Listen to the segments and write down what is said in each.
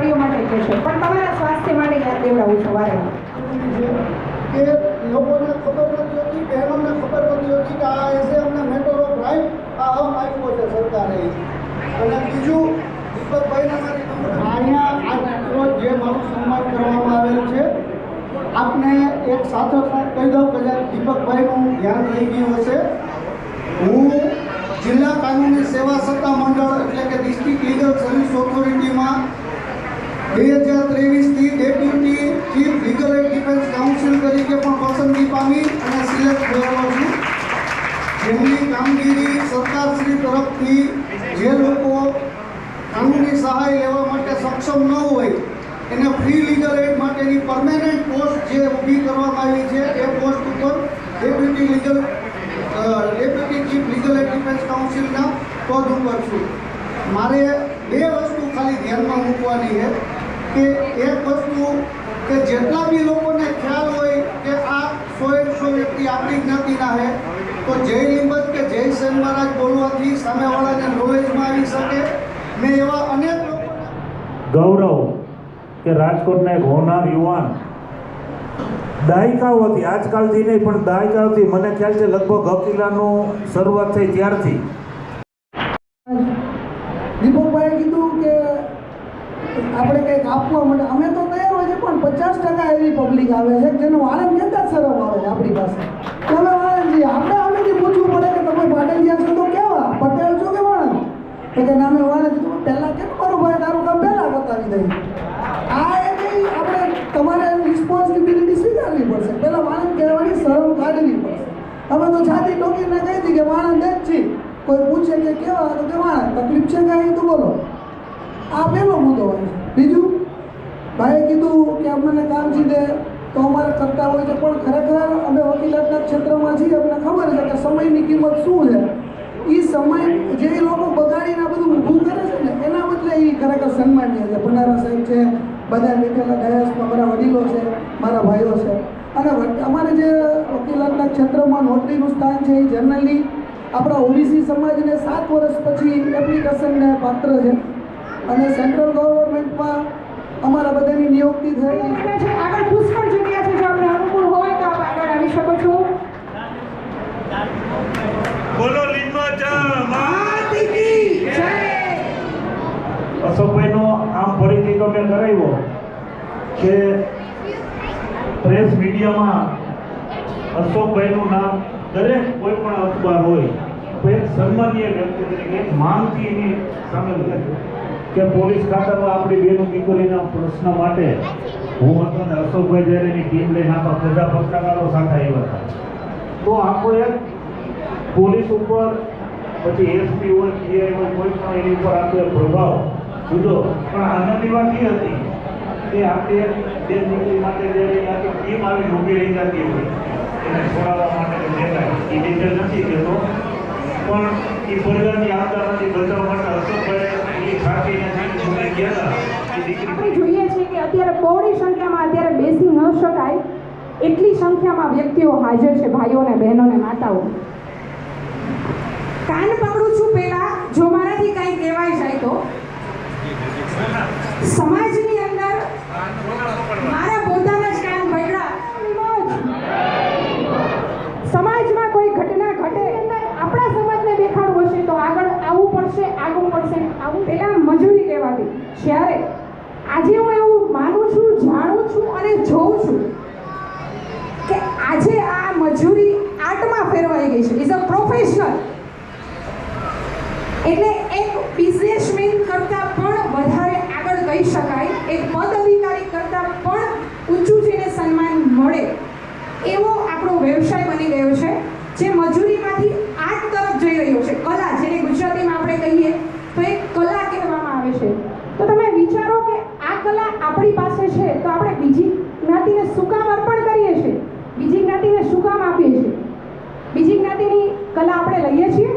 વાણીઓ માટે કહે છે પણ તમારા સ્વાસ્થ્ય માટે યાદ દેવડાવું છું વારે. કે લોકોને ખબર નથી હોતી, બહેનોને ખબર નથી હોતી કે આ એઝ અમને મેટર ઓફ રાઇટ આ હમ આપ્યો છે સરકારે. અને બીજું, દીપકભાઈને મારી અહીંયા રોજ જે મારું સન્માન કરવામાં આવેલ છે, આપને એક સાથે કહી દઉં કે જ્યારે દીપકભાઈનું ધ્યાન થઈ ગયું હશે. હું જિલ્લા કાનૂની સેવા સત્તા મંડળ, એટલે કે ડિસ્ટ્રિક્ટ લીગલ સર્વિસ ઓથોરિટીમાં બે હજાર ત્રેવીસથી deputy chief legal and defence counsel તરીકે પણ પસંદગી પામી અને સિલેક્ટ થયેલો છું જેમની કામગીરી સરકારશ્રી તરફથી જે લોકો કાનૂની સહાય લેવા માટે સક્ષમ ન હોય એને ફ્રી લીગલ એડ માટેની પરમેનન્ટ પોસ્ટ જે ઊભી કરવામાં આવી છે એ પોસ્ટ ઉપર legal deputy chief legal and defence કાઉન્સિલના પદ ઉપર છું. મારે બે વસ્તુ ખાલી ધ્યાનમાં મૂકવાની છે, કે એક વસ્તુ કે જેટલા બી લોકોને ખ્યાલ હોય કે આ સો સો વ્યક્તિ આપણી જ્ઞાતિના છે, તો જય લીંબજ કે જય સેન મહારાજ બોલવાથી સામેવાળાને નોલેજમાં આવી શકે. મેં એવા અનેક ગૌરવ કે રાજકોટના એક હોનાર યુવાન દાયકાઓથી, આજકાલથી નહીં, પણ દાયકાઓથી મને ખ્યાલ છે લગભગ હકીલાનું શરૂઆત થઈ ત્યારથી. દીપકભાઈ કીધું કે આપણે કંઈક આપવા માટે, અમે તો તૈયાર હોય છે પણ પચાસ ટકા એવી પબ્લિક આવે છે જેનો આનંદ કહેતા સરળ આવે છે આપણી પાસે. અમે વાણંદજી આપણે આનંદજી પૂછવું પડે કે તમે પાટણિયા છો તો કેવા? પટેલ છો કે વાણંદ તો કે નામે વાણંદ પહેલાં કેમ મારું તારું કામ પહેલાં બતાવી દઈએ? આ એ આપણે તમારે પડશે. પહેલાં વાણંદ કહેવાની શરમ કાઢવી પડશે. અમે તો છાતી ટોકીને કહી હતી કે વાણંદ જ છે. કોઈ પૂછે કે કેવા તો કે વાણંદ. તકલીફ છે કાંઈ તો બોલો? આ પહેલો મુદ્દો હોય છે. બીજું? ભાઈએ કીધું કે અમને કામ સીધે તો અમારે કરતા હોય છે પણ ખરેખર અમે વકીલાતના ક્ષેત્રમાં છીએ. અમને ખબર છે કે સમયની કિંમત શું છે. એ સમય જે લોકો બગાડીને આ બધું ઊભું કરે છે ને, એના બદલે એ ખરેખર સન્માનીય છે. ભંડારા સાહેબ છે બધા બેઠેલા ડાયસમાં મારા વડીલો છે, મારા ભાઈઓ છે. અને અમારે જે વકીલાતના ક્ષેત્રમાં નોકરીનું સ્થાન છે એ જનરલી આપણા ઓબીસી સમાજને સાત વર્ષ પછી એપ્લિકેશનને પાત્ર છે. અને સેન્ટ્રલ ગવર્મેન્ટમાં અમારા બધાની નિયુક્તિ થઈ આગળ પુષ્કળ જગ્યા છે જો આપને અનુકૂળ હોય તો આપ આગળ આવી શકો છો. બોલો અશોકભાઈનો આમ ફરીથી તો મેં કરાવ્યો કે પ્રેસ મીડિયામાં અશોકભાઈનું નામ દરેક કોઈ પણ અખબાર હોય, તો એક સન્માનીય વ્યક્તિ તરીકે એક માંગથી એની સામે કે પોલીસ ખાતામાં આપણી બેનું દીકરીના પ્રશ્ન માટે હું હતો ને અશોકભાઈ જ્યારે એની ટીમ લઈને આપણા પ્રજા પત્રકારો સાથે આવ્યા હતા. તો આખો એક પોલીસ ઉપર, પછી એસપી હોય, પીઆઈ હોય, કોઈ પણ એની ઉપર આખો પ્રભાવ જુદો પણ આનંદની વાત એ હતી કે આપણે જે નીકળી માટે આખી ટીમ આવી ઊભી રહી જતી હોય. એને છોડાવવા માટે જે એ ડિટેલ નથી કહેતો. પણ એ પરિવારની આપદામાંથી બચાવવા માટે અશોકભાઈ એ ખાતીને જે ગયા એ દીકરી આપણે જોઈએ છીએ કે અત્યારે બહોળી સંખ્યામાં અત્યારે બેસી ન શકાય એટલી સંખ્યામાં વ્યક્તિઓ હાજર છે, ભાઈઓ અને બહેનો ને માતાઓ. કાન પકડું છું પહેલા, જો મારાથી કંઈ કહેવાય જાય તો સમાજની અંદર મારા પોતાના જ કાન પકડ્યા સમાજમાં કોઈ ઘટના ઘટે આપણા સમાજને દેખાડવું હશે તો આગળ આવવું પડશે આગળ પડશે આવું પહેલા મજૂરી કહેવાતી જ્યારે આજે હું એવું માનું છું જાણું છું અને જોઉં છું કે આજે આ મજૂરી આર્ટમાં ફેરવાઈ ગઈ છે ઇઝ અ પ્રોફેશનલ એટલે એક બિઝનેસમેન કરતાં પણ વધારે આગળ કહી શકાય. એક પદ અધિકારી કરતાં પણ ઊંચું જેને સન્માન મળે એવો આપણો વ્યવસાય બની ગયો છે, જે મજૂરીમાંથી આર્ટ તરફ જઈ રહ્યો છે. કલા, જેને ગુજરાતીમાં આપણે કહીએ, તો એક કલા કહેવામાં આવે છે. તો તમે વિચારો કે આ કલા આપણી પાસે છે, તો આપણે બીજી જ્ઞાતિને શું કામ અર્પણ કરીએ છીએ? બીજી જ્ઞાતિને શું કામ આપીએ છીએ? બીજી જ્ઞાતિની કલા આપણે લઈએ છીએ?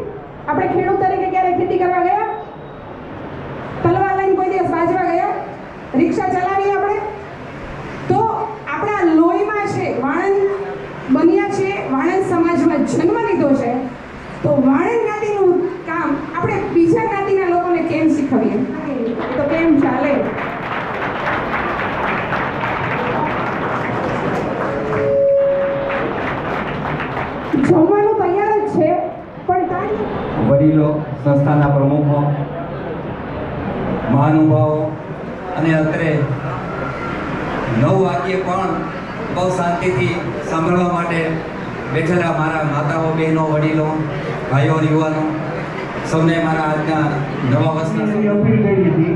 આપણે ખેડૂત તરીકે તો વાણંદ જ્ઞાતિનું કામ આપણે બીજા જ્ઞાતિના લોકોને કેમ શીખવીએ? તો કેમ ચાલે? જમવાનું તૈયાર જ છે, પણ તારી વડીલો, સંસ્થાના પ્રમુખો, મહાનુભાવો અને અત્રે નવ વાક્ય પણ બહુ શાંતિથી સાંભળવા માટે બેઠેલા મારા માતાઓ, બહેનો, વડીલો ભાઈઓ યુવાનો સૌને મારા આજના નવા વર્ષના અપીલ કરી હતી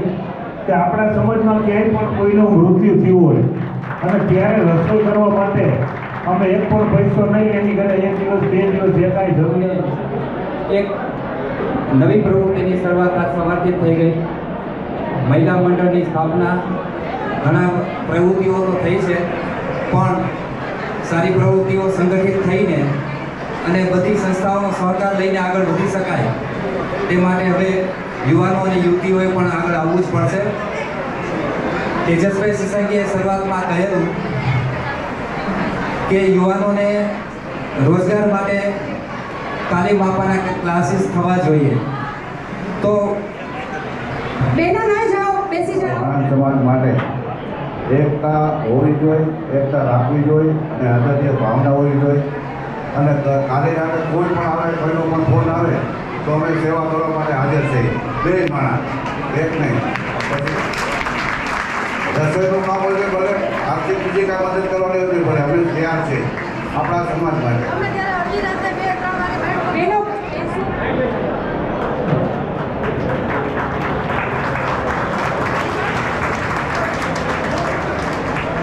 કે આપણા સમાજમાં ક્યાંય પણ કોઈનું મૃત્યુ થયું હોય અને ત્યારે રસોઈ કરવા માટે અમે એક પણ પૈસો નહીં એની ઘરે એક દિવસ બે દિવસ જે કાંઈ જરૂર એક નવી પ્રવૃત્તિની શરૂઆત આજ સવારથી થઈ ગઈ. મહિલા મંડળની સ્થાપના. ઘણા પ્રવૃત્તિઓ તો થઈ છે પણ સારી પ્રવૃત્તિઓ સંગઠિત થઈને અને બધી સંસ્થાઓનો સહકાર લઈને આગળ વધી શકાય તે માટે હવે યુવાનો અને યુવતીઓએ પણ આગળ આવવું જ પડશે. તેજસભાઈ સિસંગીએ શરૂઆતમાં કહેલું કે યુવાનોને રોજગાર માટે તાલીમ આપવાના ક્લાસીસ થવા જોઈએ. તો બેનો ના જાઓ બેસી જાઓ. સમાજ માટે એકતા હોવી જોઈએ એકતા રાખવી જોઈએ અને આદર્ય ભાવના હોવી જોઈએ. અને કાલે રાતે કોઈ પણ આવે કોઈનો પણ ફોન આવે, તો અમે સેવા કરવા માટે હાજર છે. બે માણા એક નહીં. રસોઈનું કામ હોય તો ભલે, આર્થિક બીજી કાંઈ મદદ કરવાની હોય ભલે અમે તૈયાર છે આપણા સમાજ માટે બેનો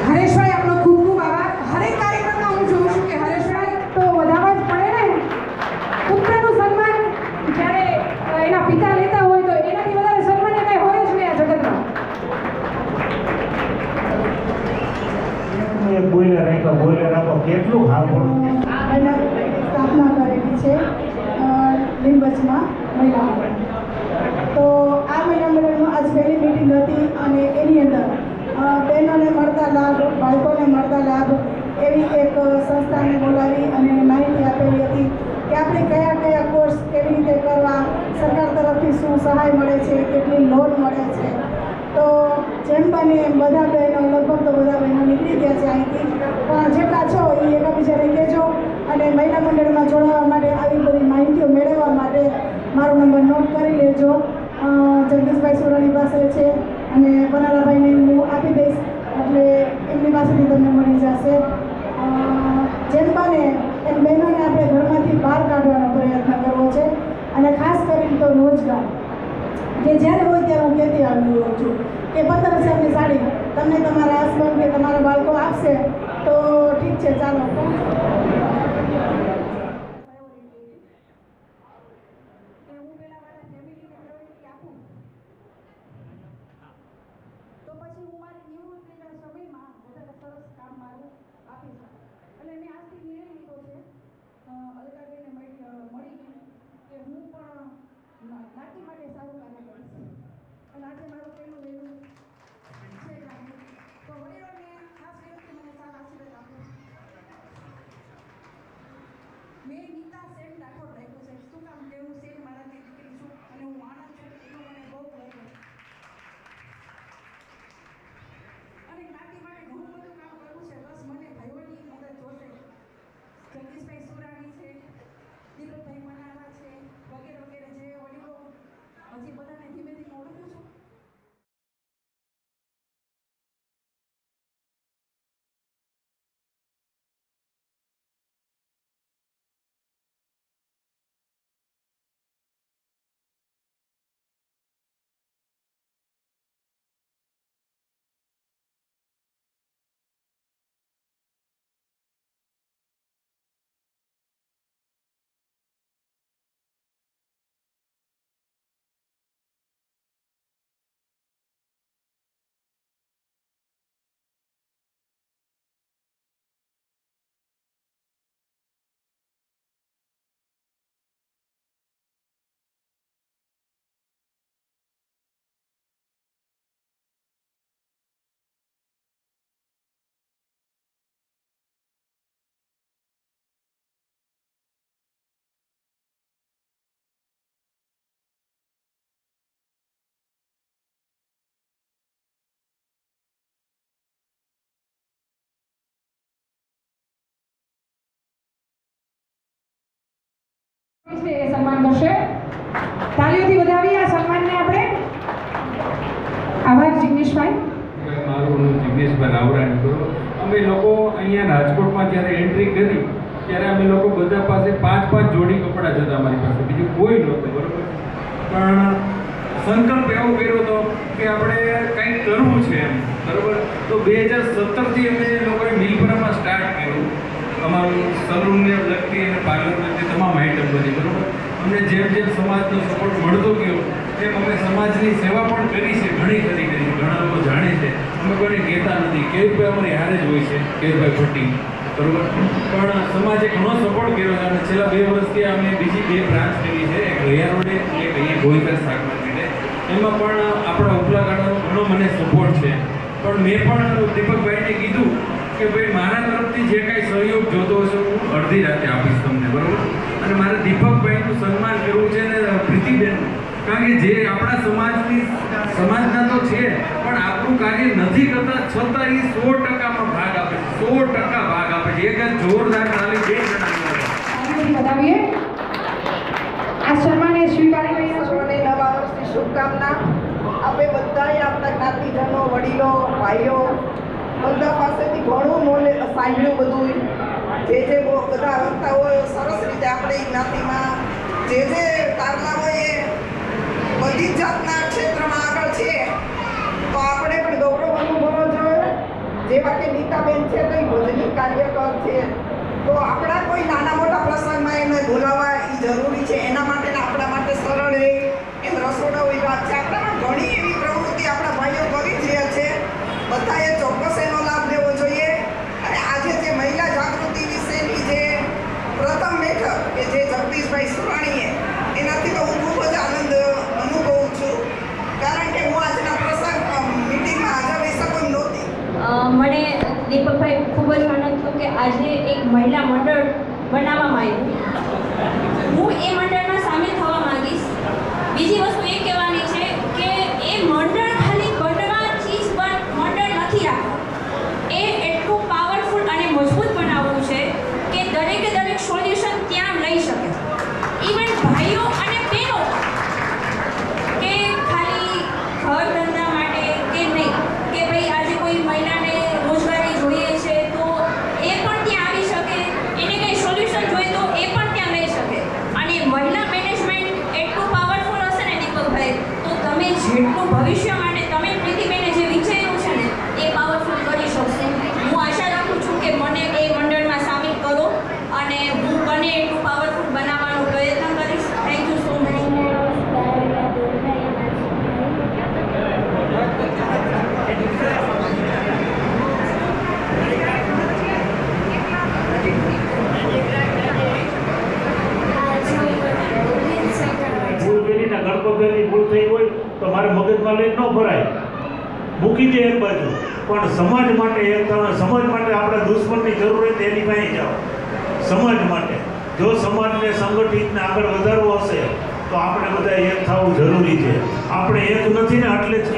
હરેશભાઈ આપનો ખૂબ ખૂબ આભાર હરેક કાર્યક્રમમાં હું જોઉં છું કે હરેશભાઈ તો વધારવા જ પડે ને પુત્રનું સન્માન જ્યારે અ, એના પિતા લેતા હોય તો એનાથી વધારે સન્માન એ કાંઈ હોય જ નહીં આ જગતમાં એક બોઈલર રાખ્યો બોઈલર આપો અને સ્થાપના કરેલી છે લીંબચમાં મહિલા તો આ મહિલા મંડળમાં આજ પહેલી મિટિંગ હતી અને એની અંદર બહેનોને મળતા લાભ, બાળકોને મળતા લાભ એવી એક સંસ્થાને બોલાવી અને માહિતી આપેલી હતી કે આપણે કયા કયા કોર્સ કેવી રીતે કરવા, સરકાર તરફથી શું સહાય મળે છે, કેટલી લોન મળે છે. તો જેમ બને એમ બધા બહેનો, લગભગ તો બધા બહેનો નીકળી ગયા છે અહીંથી. પણ જેટલા છો એ એકબીજાને કહેજો અને મહિલા મંડળમાં જોડાવા માટે આવી બધી માહિતીઓ મેળવવા માટે મારો નંબર નોટ કરી લેજો. જગદીશભાઈ સુરાણી પાસે છે અને બનાલાભાઈને હું આપી દઈશ. એટલે એમની પાસેથી તમને મળી જશે. જેમ બને એમ બહેનોને આપણે ઘરમાંથી બહાર કાઢવાનો પ્રયત્ન કરવો છે. અને ખાસ કરીને તો રોજગાર. કે જ્યારે હોય ત્યારે હું કહેતી આવી છું કે પંદર હજારની સાડી તમને તમારા હસબન્ડ કે તમારા બાળકો આપશે તો ઠીક છે, ચાલો. 25 છે એ સન્માન કરશે. તાળીઓથી વધાવી આ સન્માનને આપણે. આભાર મનીષભાઈ મારું જિગ્નેશભાઈ રાવરાણી અમે લોકો અહીંયા રાજકોટમાં જ્યારે એન્ટ્રી કરી, ત્યારે અમે લોકો બધા પાસે પાંચ પાંચ જોડી કપડાં જતા અમારી પાસે. બીજું કોઈ નહોતું, બરાબર? પણ સંકલ્પ એવો કર્યો હતો કે આપણે કંઈક કરવું છે એમ, બરોબર? તો બે હજાર સત્તરથી અમે લોકોએ મિલપરામાં સ્ટાર્ટ કર્યું. અમારું સલૂનને લગતી અને પાર્લર લગતી તમામ આઈટમ બધી, બરોબર? અમને જેમ જેમ સમાજનો સપોર્ટ મળતો ગયો, તેમ અમે સમાજની સેવા પણ કરી છે, ઘણી ખરી કરી ઘણા લોકો જાણે છે. અમે કોઈને કહેતા નથી કેશભાઈ અમારી હારે જ હોય છે, કેશભાઈ ભટ્ટી. બરોબર? પણ સમાજે ઘણો સપોર્ટ કર્યો છે અને છેલ્લા બે વર્ષથી અમે બીજી બે બ્રાન્ચ કરી છે, એક રૈયા રોડે, એક અહીંયા ગોવિંદા શાકભાજીને એમાં પણ આપણા ઉપલા ગાળાનો ઘણો મને સપોર્ટ છે. પણ મેં પણ દીપકભાઈને કીધું કે ભાઈ મારા તરફથી જે કાંઈ સહયોગ જોતો હશે હું અડધી રાતે આપીશ તમને બરાબર? અને મારે દીપકભાઈનું સન્માન કરવું છે ને પ્રીતિબેન. કારણ કે જે આપણા સમાજની સમાજના તો છે પણ આપણું કાર્ય નથી કરતા છતાં એ સો ટકામાં ભાગ આપે છે સો ટકા ભાગ આપે છે. એક જ જોરદાર તાલી બે વધાવીએ. આ સન્માન એ સ્વીકારી સર્વને નવા વર્ષની શુભકામના. આપણે બધાએ આપણા જ્ઞાતિજનો વડીલો ભાઈઓ બધા પાસેથી ઘણું નોલેજ સાંભળ્યું બધું જે જે બહુ બધા વક્તા હોય સરસ રીતે આપણે જ્ઞાતિમાં જે જે તારલા હોય એ બધી જાતના ક્ષેત્રમાં આગળ છે. તો આપણે પણ ગૌરવ અનુભવો જોઈએ. જેવા કે નીતાબેન છે એ ભજની કાર્યકર છે. તો આપણા કોઈ નાના મોટા પ્રસંગમાં એમને બોલાવવા એ જરૂરી છે. એના માટે આપણા માટે સરળ રહે એમ હોય વાત છે. આપણામાં ઘણી એવી પ્રવૃત્તિ આપણા ભાઈઓ કરી છે બધાએ ચોક્કસ એનો લાભ લેવો જોઈએ અને આજે જે મહિલા જાગૃતિ વિશેની જે પ્રથમ બેઠક કે જે જગદીશભાઈ સુરાણીએ એનાથી તો હું ખૂબ જ આનંદ અનુભવું છું કારણ કે હું આજના પ્રસંગ મિટિંગમાં હાજર રહી શકું એમ નહોતી અ, મને દીપકભાઈ ખૂબ જ આનંદ થયો કે આજે એક મહિલા મંડળ બનાવવામાં આવ્યું હું એ મંડળમાં સામેલ થવા માંગીશ બીજી વસ્તુ એ કહેવાની છે કે એ મંડળ ખાલી બનવાથી જ પણ મંડળ નથી રાખવું એ એટલું પાવરફુલ અને મજબૂત બનાવવું છે કે દરેકે દરેક સોલ્યુશન ત્યાં લઈ શકે ઇવન ભાઈઓ અને બહેનો કે ખાલી ઘર ધંધા માટે કે નહીં કે ભાઈ આજે કોઈ મહિલાને રોજગારી જોઈએ છે તો એ પણ ત્યાં આવી શકે એને કંઈ સોલ્યુશન જોઈએ તો એ પણ ત્યાં લઈ શકે અને મહિલા મેનેજમેન્ટ એટલું પાવરફુલ હશે ને દીપકભાઈ તો તમે જેટલું ભવિષ્ય માટે તમે પ્રીતિબેને જે વિચાર્યું છે ને એ પાવરફુલ કરી શકશો હું આશા રાખું છું કે મને એ મંડળમાં સામેલ કરો અને હું બને એટલું પાવરફુલ બનાવવાનો પ્રયત્ન કરીશ થેન્ક યુ સો મચ ભૂલ કરી ને ગણપતિની ભૂલ થઈ હોય તો મારે મગજમાં લઈને ન ભરાય મૂકી દે એક બાજુ. પણ સમાજ માટે એક સમાજ માટે આપણે દુશ્મનની જરૂર હોય તેની પાસે જાઓ. સમાજ માટે. જો સમાજને સંગઠિતને આગળ વધારવો હશે, તો આપણે બધા એક થવું જરૂરી છે. આપણે એક નથી ને એટલે જ